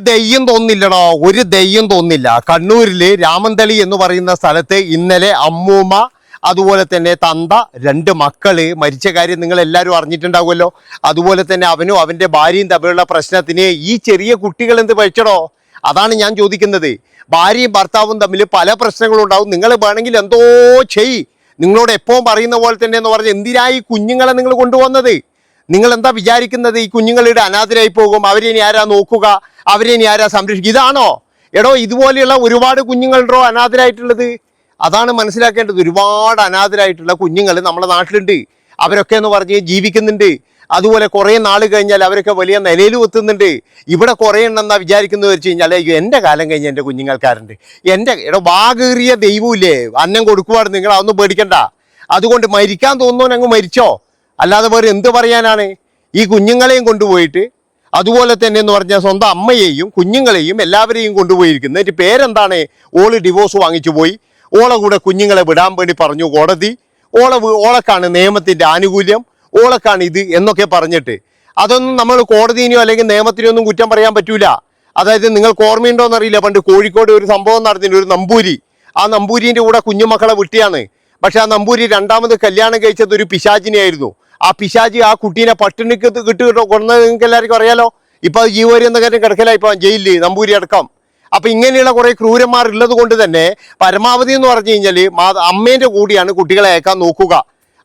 ദയ്യം തോന്നില്ലടോ ഒരു ദയ്യം തോന്നില്ല കണ്ണൂരിൽ രാമന്തളി എന്ന് പറയുന്ന സ്ഥലത്ത് ഇന്നലെ അമ്മൂമ്മ അതുപോലെ തന്നെ തന്ത രണ്ട് മക്കൾ മരിച്ച കാര്യം നിങ്ങൾ എല്ലാവരും അറിഞ്ഞിട്ടുണ്ടാവുമല്ലോ. അതുപോലെ തന്നെ അവനും അവന്റെ ഭാര്യയും തമ്മിലുള്ള പ്രശ്നത്തിന് ഈ ചെറിയ കുട്ടികൾ എന്ത് പഴിച്ചടോ അതാണ് ഞാൻ ചോദിക്കുന്നത്. ഭാര്യയും ഭർത്താവും തമ്മിൽ പല പ്രശ്നങ്ങളും ഉണ്ടാവും. നിങ്ങൾ വേണമെങ്കിൽ എന്തോ ചെയ് നിങ്ങളോട് എപ്പോഴും പറയുന്ന പോലെ തന്നെ എന്ന് പറഞ്ഞ് എന്തിനായി കുഞ്ഞുങ്ങളെ നിങ്ങൾ കൊണ്ടുവന്നത്? നിങ്ങൾ എന്താ വിചാരിക്കുന്നത്? ഈ കുഞ്ഞുങ്ങളുടെ അനാഥരായി പോകും. അവരെ ഇനി ആരാ നോക്കുക? അവരെ ഇനി ആരാ സംരക്ഷിക്കുക? ഇതാണോ? എടോ ഇതുപോലെയുള്ള ഒരുപാട് കുഞ്ഞുങ്ങളുണ്ടോ അനാഥരായിട്ടുള്ളത്? അതാണ് മനസ്സിലാക്കേണ്ടത്. ഒരുപാട് അനാഥരായിട്ടുള്ള കുഞ്ഞുങ്ങൾ നമ്മുടെ നാട്ടിലുണ്ട്. അവരൊക്കെ എന്ന് പറഞ്ഞ് ജീവിക്കുന്നുണ്ട്. അതുപോലെ കുറേ നാൾ കഴിഞ്ഞാൽ അവരൊക്കെ വലിയ നിലയിലും എത്തുന്നുണ്ട്. ഇവിടെ കുറേ എണ്ണെന്നാ വിചാരിക്കുന്നത് വെച്ച് കഴിഞ്ഞാൽ അയ്യോ എന്റെ കാലം കഴിഞ്ഞ് എന്റെ കുഞ്ഞുങ്ങൾക്കാരുണ്ട്. എന്റെ എടോ വാകേറിയ ദൈവമില്ലേ? അന്നം കൊടുക്കുവാണ് നിങ്ങൾ അതൊന്നും പേടിക്കണ്ട. അതുകൊണ്ട് മരിക്കാൻ തോന്നുന്നവനങ്ങ് മരിച്ചോ? അല്ലാതെ വേറെ എന്ത് പറയാനാണ്? ഈ കുഞ്ഞുങ്ങളെയും കൊണ്ടുപോയിട്ട് അതുപോലെ തന്നെ എന്ന് പറഞ്ഞാൽ സ്വന്തം അമ്മയെയും കുഞ്ഞുങ്ങളെയും എല്ലാവരെയും കൊണ്ടുപോയിരിക്കുന്നത് എന്റെ പേരെന്താണ്? ഓൾ ഡിവോഴ്സ് വാങ്ങിച്ചു പോയി. ഓളെ കൂടെ കുഞ്ഞുങ്ങളെ വിടാൻ വേണ്ടി പറഞ്ഞു കോടതി. ഓളെ ഓളക്കാണ് നിയമത്തിന്റെ ആനുകൂല്യം. ഓളക്കാണ് ഇത് എന്നൊക്കെ പറഞ്ഞിട്ട്. അതൊന്നും നമ്മൾ കോടതിനെയോ അല്ലെങ്കിൽ നിയമത്തിനോ ഒന്നും കുറ്റം പറയാൻ പറ്റൂല. അതായത് നിങ്ങൾക്ക് ഓർമ്മയുണ്ടോ എന്നറിയില്ല പണ്ട് കോഴിക്കോട് ഒരു സംഭവം നടന്നിട്ടുണ്ട് ഒരു നമ്പൂരി. ആ നമ്പൂരിന്റെ കൂടെ കുഞ്ഞുമക്കളെ വിട്ടിയാണ്. പക്ഷെ ആ നമ്പൂരി രണ്ടാമത് കല്യാണം കഴിച്ചത് ഒരു പിശാചിനെയായിരുന്നു. ആ പിശാജി ആ കുട്ടീനെ പട്ടിണിക്ക് കിട്ടു കൊണ്ടത് നിങ്ങൾക്ക് എല്ലാവർക്കും അറിയാലോ. ഇപ്പൊ അത് ജീവരി എന്ന കാര്യം കിടക്കലായി ഇപ്പൊ ജയിലിൽ നമ്പൂരി അടക്കം. അപ്പൊ ഇങ്ങനെയുള്ള കുറെ ക്രൂരന്മാർ ഉള്ളത് കൊണ്ട് തന്നെ പരമാവധി എന്ന് പറഞ്ഞു കഴിഞ്ഞാൽ അമ്മേന്റെ കൂടിയാണ് കുട്ടികളെ അയക്കാൻ നോക്കുക.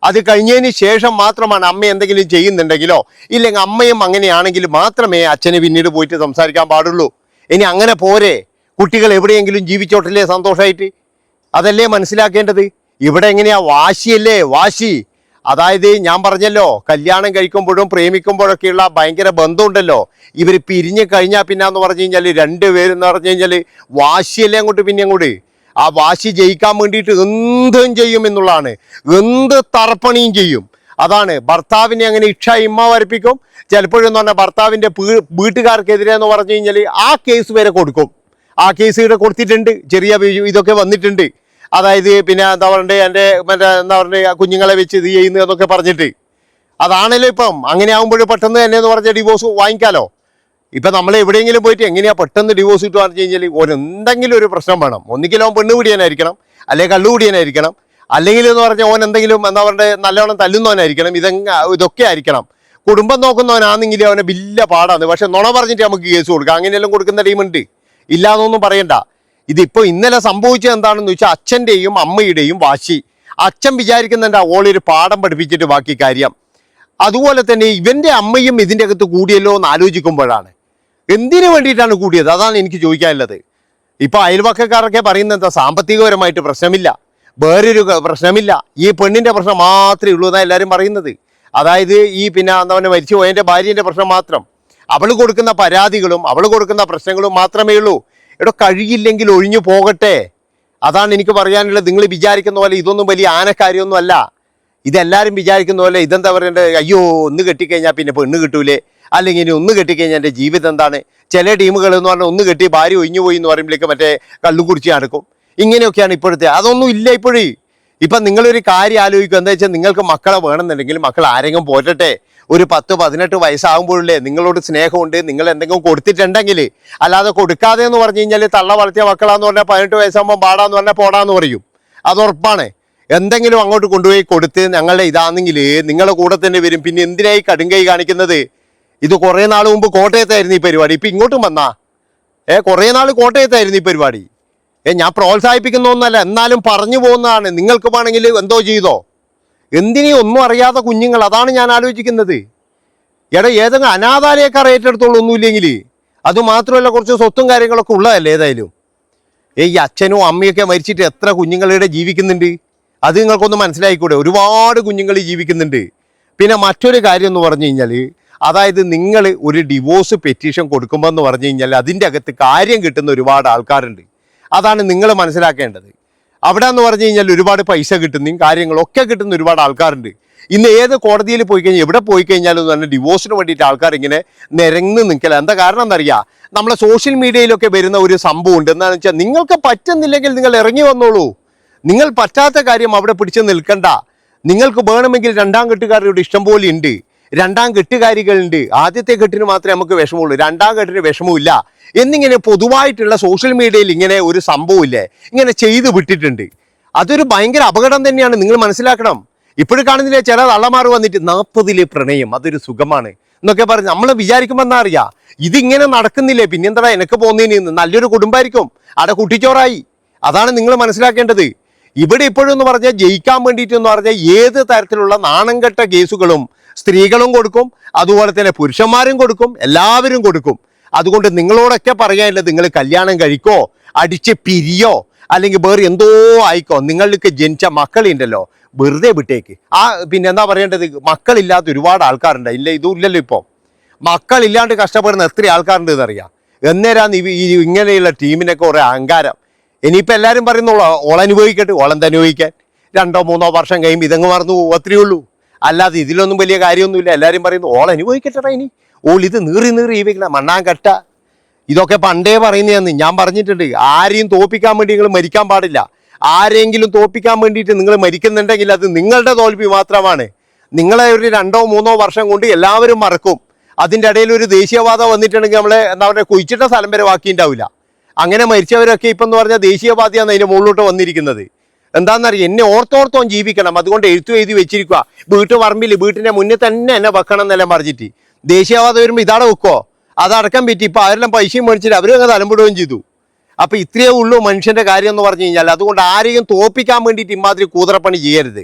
അത് കഴിഞ്ഞതിന് ശേഷം മാത്രമാണ് അമ്മ എന്തെങ്കിലും ചെയ്യുന്നുണ്ടെങ്കിലോ ഇല്ലെങ്കിൽ അമ്മയും അങ്ങനെയാണെങ്കിൽ മാത്രമേ അച്ഛന് പിന്നീട് പോയിട്ട് സംസാരിക്കാൻ പാടുള്ളൂ. ഇനി അങ്ങനെ പോരെ. കുട്ടികൾ എവിടെയെങ്കിലും ജീവിച്ചോട്ടല്ലേ സന്തോഷമായിട്ട് അതല്ലേ മനസ്സിലാക്കേണ്ടത്? ഇവിടെ എങ്ങനെയാ വാശിയല്ലേ? വാശി. അതായത് ഞാൻ പറഞ്ഞല്ലോ കല്യാണം കഴിക്കുമ്പോഴും പ്രേമിക്കുമ്പോഴൊക്കെയുള്ള ഭയങ്കര ബന്ധമുണ്ടല്ലോ. ഇവർ പിരിഞ്ഞു കഴിഞ്ഞാൽ പിന്നെ എന്ന് പറഞ്ഞു കഴിഞ്ഞാൽ രണ്ടുപേരെന്ന് പറഞ്ഞു കഴിഞ്ഞാൽ വാശിയല്ലേ അങ്ങോട്ട് പിന്നെ അങ്ങോട്ട്? ആ വാശി ജയിക്കാൻ വേണ്ടിയിട്ട് എന്തും ചെയ്യും എന്നുള്ളതാണ്. എന്ത് തർപ്പണിയും ചെയ്യും. അതാണ്. ഭർത്താവിനെ അങ്ങനെ ഇക്ഷ ഇമ്മ വരപ്പിക്കും. ചിലപ്പോഴെന്ന് പറഞ്ഞാൽ ഭർത്താവിന്റെ വീട്ടുകാർക്കെതിരെ എന്ന് പറഞ്ഞു കഴിഞ്ഞാൽ ആ കേസ് വരെ കൊടുക്കും. ആ കേസ് ഇവിടെ കൊടുത്തിട്ടുണ്ട്. ചെറിയ ഇതൊക്കെ വന്നിട്ടുണ്ട്. അതായത് പിന്നെ എന്താ പറയണ്ടേ എന്റെ മറ്റേ എന്താ പറയണ്ടേ കുഞ്ഞുങ്ങളെ വെച്ച് ഇത് ചെയ്യുന്നു എന്നൊക്കെ പറഞ്ഞിട്ട്. അതാണല്ലോ ഇപ്പം. അങ്ങനെ ആകുമ്പോൾ പെട്ടെന്ന് തന്നെ എന്ന് പറഞ്ഞാൽ ഡിവോഴ്സ് വാങ്ങിക്കാലോ. ഇപ്പം നമ്മൾ എവിടെയെങ്കിലും പോയിട്ട് എങ്ങനെയാണ് പെട്ടെന്ന് ഡിവോഴ്സ് കിട്ടുക പറഞ്ഞു കഴിഞ്ഞാൽ ഒരു എന്തെങ്കിലും ഒരു പ്രശ്നം വേണം. ഒന്നിക്കലും അവൻ പെണ്ണ് പിടിയാനായിരിക്കണം അല്ലെങ്കിൽ കള്ളു പിടിയാനായിരിക്കണം അല്ലെങ്കിൽ എന്ന് പറഞ്ഞാൽ ഓൻ എന്തെങ്കിലും എന്താ പറയണ്ടേ നല്ലവണ്ണം തല്ലുന്നവനായിരിക്കണം ഇതെങ്ങ ഇതൊക്കെ ആയിരിക്കണം. കുടുംബം നോക്കുന്നവനാണെങ്കിൽ അവനെ വലിയ പാടാണ്. പക്ഷെ നുണ പറഞ്ഞിട്ട് നമുക്ക് കേസ് കൊടുക്കാം. അങ്ങനെയെല്ലാം കൊടുക്കുന്ന ടീമുണ്ട് ഇല്ലാന്നൊന്നും പറയണ്ട. ഇതിപ്പോ ഇന്നലെ സംഭവിച്ചത് എന്താണെന്ന് വെച്ചാൽ അച്ഛന്റെയും അമ്മയുടെയും വാശി. അച്ഛൻ വിചാരിക്കുന്നുണ്ട് ഓളൊരു പാഠം പഠിപ്പിച്ചിട്ട് ബാക്കി കാര്യം. അതുപോലെ തന്നെ ഇവന്റെ അമ്മയും ഇതിന്റെ അകത്ത് കൂടിയല്ലോ എന്ന് ആലോചിക്കുമ്പോഴാണ്. എന്തിനു വേണ്ടിയിട്ടാണ് കൂടിയത്? അതാണ് എനിക്ക് ചോദിക്കാനുള്ളത്. ഇപ്പൊ അയൽവക്കക്കാരൊക്കെ പറയുന്നത് എന്താ? സാമ്പത്തികപരമായിട്ട് പ്രശ്നമില്ല. വേറൊരു പ്രശ്നമില്ല. ഈ പെണ്ണിന്റെ പ്രശ്നം മാത്രമേ ഉള്ളൂ എന്നാണ് എല്ലാവരും പറയുന്നത്. അതായത് ഈ പിന്നെ എന്താ പറയുക മരിച്ചു പോയതിന്റെ ഭാര്യന്റെ പ്രശ്നം മാത്രം. അവൾ കൊടുക്കുന്ന പരാതികളും അവൾ കൊടുക്കുന്ന പ്രശ്നങ്ങളും മാത്രമേ ഉള്ളൂ. എടോ കഴിയില്ലെങ്കിൽ ഒഴിഞ്ഞു പോകട്ടെ. അതാണ് എനിക്ക് പറയാനുള്ളത്. നിങ്ങൾ വിചാരിക്കുന്ന പോലെ ഇതൊന്നും വലിയ ആനക്കാര്യമൊന്നും അല്ല ഇതെല്ലാവരും വിചാരിക്കുന്ന പോലെ ഇതെന്താ പറയേണ്ടത് അയ്യോ ഒന്ന് കെട്ടിക്കഴിഞ്ഞാൽ പിന്നെ പെണ്ണ് കിട്ടൂലേ? അല്ലെങ്കിൽ ഇനി ഒന്ന് കെട്ടിക്കഴിഞ്ഞാൽ എന്റെ ജീവിതം എന്താണ്? ചില ടീമുകൾ എന്ന് പറഞ്ഞാൽ ഒന്ന് കെട്ടി ഭാര്യ ഒഴിഞ്ഞു പോയി എന്ന് പറയുമ്പോഴേക്ക് മറ്റേ കള്ളുകുറിച്ച് നടക്കും. ഇങ്ങനെയൊക്കെയാണ് ഇപ്പോഴത്തെ. അതൊന്നും ഇല്ല ഇപ്പോഴേ. ഇപ്പം നിങ്ങളൊരു കാര്യം ആലോചിക്കുക. എന്താ വെച്ചാൽ നിങ്ങൾക്ക് മക്കളെ വേണമെന്നുണ്ടെങ്കിൽ മക്കൾ ആരെങ്കിലും പോറ്റട്ടെ. ഒരു പത്ത് പതിനെട്ട് വയസ്സാകുമ്പോഴല്ലേ നിങ്ങളോട് സ്നേഹമുണ്ട്. നിങ്ങൾ എന്തെങ്കിലും കൊടുത്തിട്ടുണ്ടെങ്കിൽ അല്ലാതെ കൊടുക്കാതെ എന്ന് പറഞ്ഞു കഴിഞ്ഞാൽ തള്ള വളർത്തിയ മക്കളാന്ന് പറഞ്ഞാൽ പതിനെട്ട് വയസ്സാകുമ്പോൾ പാടാന്ന് പറഞ്ഞാൽ പോടാന്ന് പറയും. അത് ഉറപ്പാണ്. എന്തെങ്കിലും അങ്ങോട്ട് കൊണ്ടുപോയി കൊടുത്ത് ഞങ്ങളുടെ ഇതാണെങ്കിൽ നിങ്ങളുടെ കൂടെ തന്നെ വരും. പിന്നെ എന്തിനായി കടുങ്കൈ കാണിക്കുന്നത്? ഇത് കുറേ നാൾ മുമ്പ് കോട്ടയത്തായിരുന്നു ഈ പരിപാടി. ഇപ്പം ഇങ്ങോട്ടും വന്നാ. ഏ കുറേ നാൾ കോട്ടയത്തായിരുന്നു ഈ പരിപാടി. ഏ ഞാൻ പ്രോത്സാഹിപ്പിക്കുന്നൊന്നല്ല എന്നാലും പറഞ്ഞു പോകുന്നതാണ്. നിങ്ങൾക്ക് വേണമെങ്കിൽ എന്തോ ചെയ്തോ. എന്തിനീ ഒന്നും അറിയാത്ത കുഞ്ഞുങ്ങൾ? അതാണ് ഞാൻ ആലോചിക്കുന്നത്. എടാ ഏതെങ്കിലും അനാഥാലയക്കാർ ഏറ്റെടുത്തോളൂ ഒന്നുമില്ലെങ്കിൽ. അതുമാത്രമല്ല കുറച്ച് സ്വത്തും കാര്യങ്ങളൊക്കെ ഉള്ളതല്ലേ ഏതായാലും. ഈ അച്ഛനും അമ്മയൊക്കെ മരിച്ചിട്ട് എത്ര കുഞ്ഞുങ്ങളുടെ ജീവിക്കുന്നുണ്ട്? അത് നിങ്ങൾക്കൊന്ന് മനസ്സിലായിക്കൂടെ? ഒരുപാട് കുഞ്ഞുങ്ങൾ ജീവിക്കുന്നുണ്ട്. പിന്നെ മറ്റൊരു കാര്യം എന്ന് പറഞ്ഞു കഴിഞ്ഞാൽ അതായത് നിങ്ങൾ ഒരു ഡിവോഴ്സ് പെറ്റീഷൻ കൊടുക്കുമ്പോൾ എന്ന് പറഞ്ഞു കഴിഞ്ഞാൽ അതിന്റെ അകത്ത് കാര്യം കിട്ടുന്ന ഒരുപാട് ആൾക്കാരുണ്ട്. അതാണ് നിങ്ങൾ മനസ്സിലാക്കേണ്ടത്. അവിടെ എന്ന് പറഞ്ഞു കഴിഞ്ഞാൽ ഒരുപാട് പൈസ കിട്ടുന്നതും കാര്യങ്ങളൊക്കെ കിട്ടുന്ന ഒരുപാട് ആൾക്കാരുണ്ട്. ഇന്ന് ഏത് കോടതിയിൽ പോയി കഴിഞ്ഞാൽ എവിടെ പോയി കഴിഞ്ഞാലും തന്നെ ഡിവോഴ്സിന് വേണ്ടിയിട്ട് ആൾക്കാർ ഇങ്ങനെ നിരങ്ങ് നിൽക്കല. എന്താ കാരണം എന്നറിയാം? നമ്മളെ സോഷ്യൽ മീഡിയയിലൊക്കെ വരുന്ന ഒരു സംഭവം ഉണ്ട് എന്താണെന്ന് വെച്ചാൽ നിങ്ങൾക്ക് പറ്റുന്നില്ലെങ്കിൽ നിങ്ങൾ ഇറങ്ങി വന്നോളൂ. നിങ്ങൾ പറ്റാത്ത കാര്യം അവിടെ പിടിച്ച് നിൽക്കണ്ട. നിങ്ങൾക്ക് വേണമെങ്കിൽ രണ്ടാം കെട്ടുകാരുടെ ഇഷ്ടം പോലെ ഉണ്ട്. രണ്ടാം കെട്ടുകാരികളുണ്ട്. ആദ്യത്തെ കെട്ടിന് മാത്രമേ നമുക്ക് വിഷമമുള്ളൂ. രണ്ടാം കെട്ടിന് വിഷമമില്ല എന്നിങ്ങനെ പൊതുവായിട്ടുള്ള സോഷ്യൽ മീഡിയയിൽ ഇങ്ങനെ ഒരു സംഭവമില്ലേ? ഇങ്ങനെ ചെയ്തു വിട്ടിട്ടുണ്ട്. അതൊരു ഭയങ്കര അപകടം തന്നെയാണ്. നിങ്ങൾ മനസ്സിലാക്കണം. ഇപ്പോഴും കാണുന്നില്ലേ ചില തള്ളമാർ വന്നിട്ട് നാൽപ്പതിലെ പ്രണയം അതൊരു സുഖമാണ്. എന്നൊക്കെ പറഞ്ഞ് നമ്മൾ വിചാരിക്കുമ്പോൾ എന്താ അറിയാം? ഇതിങ്ങനെ നടക്കുന്നില്ലേ? പിന്നെന്താ എനിക്ക് പോകുന്നതിന് നല്ലൊരു കുടുംബമായിരിക്കും അവിടെ കുട്ടിച്ചോറായി. അതാണ് നിങ്ങൾ മനസ്സിലാക്കേണ്ടത്. ഇവിടെ ഇപ്പോഴും എന്ന് പറഞ്ഞാൽ ജയിക്കാൻ വേണ്ടിയിട്ട് എന്ന് പറഞ്ഞാൽ ഏത് തരത്തിലുള്ള നാണം കേസുകളും സ്ത്രീകളും കൊടുക്കും. അതുപോലെ തന്നെ പുരുഷന്മാരും കൊടുക്കും. എല്ലാവരും കൊടുക്കും. അതുകൊണ്ട് നിങ്ങളോടൊക്കെ പറയാനുള്ളത് നിങ്ങൾ കല്യാണം കഴിക്കോ? അടിച്ച് പിരിയോ? അല്ലെങ്കിൽ വേറെ എന്തോ ആയിക്കോ? നിങ്ങൾക്ക് ജനിച്ച മക്കളുണ്ടല്ലോ വെറുതെ വിട്ടേക്ക്. ആ പിന്നെ എന്താ പറയേണ്ടത്? മക്കളില്ലാത്ത ഒരുപാട് ആൾക്കാരുണ്ട്. ഇല്ല ഇതും ഇല്ലല്ലോ ഇപ്പോൾ മക്കളില്ലാണ്ട് കഷ്ടപ്പെടുന്ന എത്ര ആൾക്കാരുണ്ട് എന്നറിയാം? എന്നേരാന്ന് ഈ ഇങ്ങനെയുള്ള ടീമിനൊക്കെ കുറേ അഹങ്കാരം. ഇനിയിപ്പോൾ എല്ലാവരും പറയുന്നുള്ളൂ ഓൾ അനുഭവിക്കട്ടെ ഓളെന്ത് അനുഭവിക്കാൻ? രണ്ടോ മൂന്നോ വർഷം കഴിയുമ്പോൾ ഇതങ്ങ് മറന്നു പോകും. ഉള്ളൂ. അല്ലാതെ ഇതിലൊന്നും വലിയ കാര്യമൊന്നുമില്ല. എല്ലാവരും പറയുന്നു ഓൾ അനുഭവിക്കട്ടെടാ ഇനി. ഓൾ ഇത് നീറി നീറി ഈ വെക്കണ മണ്ണാങ്കട്ട. ഇതൊക്കെ പണ്ടേ പറയുന്നതെന്ന് ഞാൻ പറഞ്ഞിട്ടുണ്ട്. ആരെയും തോപ്പിക്കാൻ വേണ്ടി നിങ്ങൾ മരിക്കാൻ പാടില്ല. ആരെങ്കിലും തോപ്പിക്കാൻ വേണ്ടിയിട്ട് നിങ്ങൾ മരിക്കുന്നുണ്ടെങ്കിൽ അത് നിങ്ങളുടെ തോൽവി മാത്രമാണ്. നിങ്ങളെ ഒരു രണ്ടോ മൂന്നോ വർഷം കൊണ്ട് എല്ലാവരും മറക്കും. അതിന്റെ ഇടയിൽ ഒരു ദേശീയവാദം വന്നിട്ടുണ്ടെങ്കിൽ നമ്മളെ എന്താ പറയുക കുഴിച്ചിട്ട സ്ഥലം വരെ ബാക്കിയുണ്ടാവില്ല. അങ്ങനെ മരിച്ചവരൊക്കെ ഇപ്പം എന്ന് പറഞ്ഞാൽ ദേശീയവാദിയാണ് അതിന്റെ മുകളിലോട്ട് വന്നിരിക്കുന്നത്. എന്താണെന്നറിയാം? എന്നെ ഓർത്തോർത്തോം ജീവിക്കണം. അതുകൊണ്ട് എഴുത്തു എഴുതി വെച്ചിരിക്കുക. വീട്ടു പറമ്പിൽ വീട്ടിന്റെ മുന്നിൽ തന്നെ എന്നെ വെക്കണം എന്നെല്ലാം പറഞ്ഞിട്ട്. ദേശീയവാദം വരുമ്പോൾ ഇതാടെ വെക്കോ? അതടക്കം പറ്റി. ഇപ്പോൾ അവരെല്ലാം പൈസയും മേടിച്ചിട്ട് അവരും അങ്ങ് തലമ്പിടുകയും ചെയ്തു. അപ്പൊ ഇത്രയേ ഉള്ളൂ മനുഷ്യന്റെ കാര്യം എന്ന് പറഞ്ഞു കഴിഞ്ഞാൽ അതുകൊണ്ട് ആരെയും തോപ്പിക്കാൻ വേണ്ടിയിട്ട് ഇമാതിരി കൂതറപ്പണി ചെയ്യരുത്.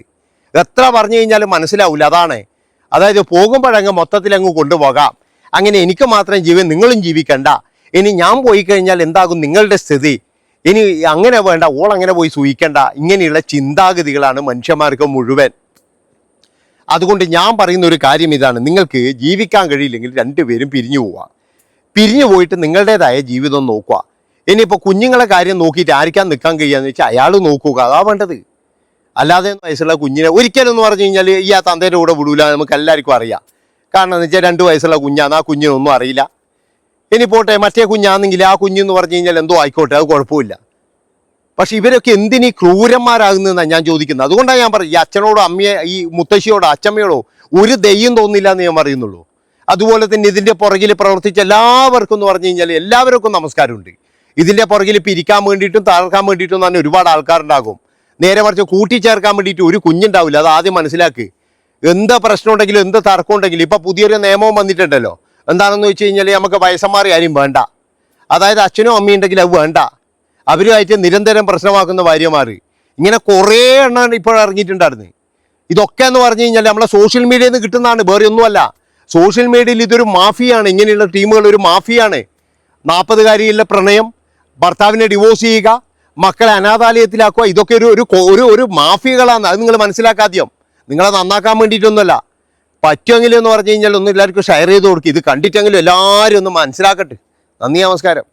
എത്ര പറഞ്ഞു കഴിഞ്ഞാലും മനസ്സിലാവില്ല അതാണ്. അതായത് പോകുമ്പോഴങ്ങ് മൊത്തത്തിൽ അങ്ങ് കൊണ്ടുപോകാം. അങ്ങനെ എനിക്ക് മാത്രം ജീവൻ നിങ്ങളും ജീവിക്കണ്ട. ഇനി ഞാൻ പോയി കഴിഞ്ഞാൽ എന്താകും നിങ്ങളുടെ സ്ഥിതി? ഇനി അങ്ങനെ വേണ്ട. ഓൾ അങ്ങനെ പോയി സൂഹിക്കണ്ട. ഇങ്ങനെയുള്ള ചിന്താഗതികളാണ് മനുഷ്യന്മാർക്ക് മുഴുവൻ. അതുകൊണ്ട് ഞാൻ പറയുന്ന ഒരു കാര്യം ഇതാണ്. നിങ്ങൾക്ക് ജീവിക്കാൻ കഴിയില്ലെങ്കിൽ രണ്ടുപേരും പിരിഞ്ഞു പോവുക. പിരിഞ്ഞു പോയിട്ട് നിങ്ങളുടേതായ ജീവിതം നോക്കുക. ഇനിയിപ്പോൾ കുഞ്ഞുങ്ങളെ കാര്യം നോക്കിയിട്ട് ആർക്കാൻ നിൽക്കാൻ കഴിയാന്ന് വെച്ചാൽ അയാൾ നോക്കുക. അതാ വേണ്ടത്. അല്ലാതെ വയസ്സുള്ള കുഞ്ഞിനെ ഒരിക്കലും എന്ന് പറഞ്ഞു കഴിഞ്ഞാൽ ഈ ആ തന്തേന്റെ കൂടെ വിടൂല നമുക്ക് എല്ലാവർക്കും അറിയാം. കാരണം എന്ന് വെച്ചാൽ രണ്ട് വയസ്സുള്ള കുഞ്ഞാന്ന് ആ കുഞ്ഞിനൊന്നും അറിയില്ല. ഇനി പോട്ടെ മറ്റേ കുഞ്ഞാണെങ്കിൽ ആ കുഞ്ഞെന്ന് പറഞ്ഞു കഴിഞ്ഞാൽ എന്തോ ആയിക്കോട്ടെ അത് കുഴപ്പമില്ല. പക്ഷെ ഇവരൊക്കെ എന്തിനീ ക്രൂരന്മാരാകുന്നതെന്നാണ് ഞാൻ ചോദിക്കുന്നത്. അതുകൊണ്ടാണ് ഞാൻ പറയുന്നത് ഈ അച്ഛനോടോ അമ്മയെ ഈ മുത്തശ്ശിയോടോ അച്ഛമ്മയോടോ ഒരു ദയ്യം തോന്നില്ല എന്ന് ഞാൻ പറയുന്നുള്ളൂ. അതുപോലെ തന്നെ ഇതിന്റെ പുറകിൽ പ്രവർത്തിച്ച എല്ലാവർക്കും എന്ന് പറഞ്ഞു കഴിഞ്ഞാൽ എല്ലാവർക്കും നമസ്കാരമുണ്ട്. ഇതിന്റെ പുറകിൽ പിരിക്കാൻ വേണ്ടിയിട്ടും തകർക്കാൻ വേണ്ടിയിട്ടും തന്നെ ഒരുപാട് ആൾക്കാരുണ്ടാകും. നേരെ മറിച്ച് കൂട്ടിച്ചേർക്കാൻ വേണ്ടിയിട്ട് ഒരു കുഞ്ഞുണ്ടാവില്ല അത് ആദ്യം മനസ്സിലാക്ക്. എന്ത് പ്രശ്നമുണ്ടെങ്കിലും എന്ത് തർക്കം ഉണ്ടെങ്കിലും ഇപ്പം പുതിയൊരു നിയമവും വന്നിട്ടുണ്ടല്ലോ. എന്താണെന്ന് വെച്ച് കഴിഞ്ഞാൽ നമുക്ക് വയസ്സന്മാർ ആരും വേണ്ട. അതായത് അച്ഛനും അമ്മയും ഉണ്ടെങ്കിൽ അത് വേണ്ട. അവരുമായിട്ട് നിരന്തരം പ്രശ്നമാക്കുന്ന ഭാര്യമാർ ഇങ്ങനെ കുറേ എണ്ണം ഇപ്പോൾ ഇറങ്ങിയിട്ടുണ്ടായിരുന്നു. ഇതൊക്കെ എന്ന് പറഞ്ഞു കഴിഞ്ഞാൽ നമ്മളെ സോഷ്യൽ മീഡിയയിൽ നിന്ന് കിട്ടുന്നതാണ് വേറെ ഒന്നുമല്ല. സോഷ്യൽ മീഡിയയിൽ ഇതൊരു മാഫിയാണ് ഇങ്ങനെയുള്ള ടീമുകൾ ഒരു മാഫിയാണ്. നാൽപ്പതുകാരിയിലെ പ്രണയം ഭർത്താവിനെ ഡിവോഴ്സ് ചെയ്യുക മക്കളെ അനാഥാലയത്തിലാക്കുക ഇതൊക്കെ ഒരു ഒരു ഒരു ഒരു മാഫിയകളാണ് അത് നിങ്ങൾ മനസ്സിലാക്കാദ്യം നിങ്ങളെ നന്നാക്കാൻ വേണ്ടിയിട്ടൊന്നുമല്ല. പറ്റുമെങ്കിലും എന്ന് പറഞ്ഞു കഴിഞ്ഞാൽ ഒന്ന് എല്ലാവർക്കും ഷെയർ ചെയ്ത് കൊടുക്കുക ഇത് കണ്ടിട്ടെങ്കിലും എല്ലാവരും ഒന്ന് മനസ്സിലാക്കട്ടെ. നന്ദി നമസ്കാരം.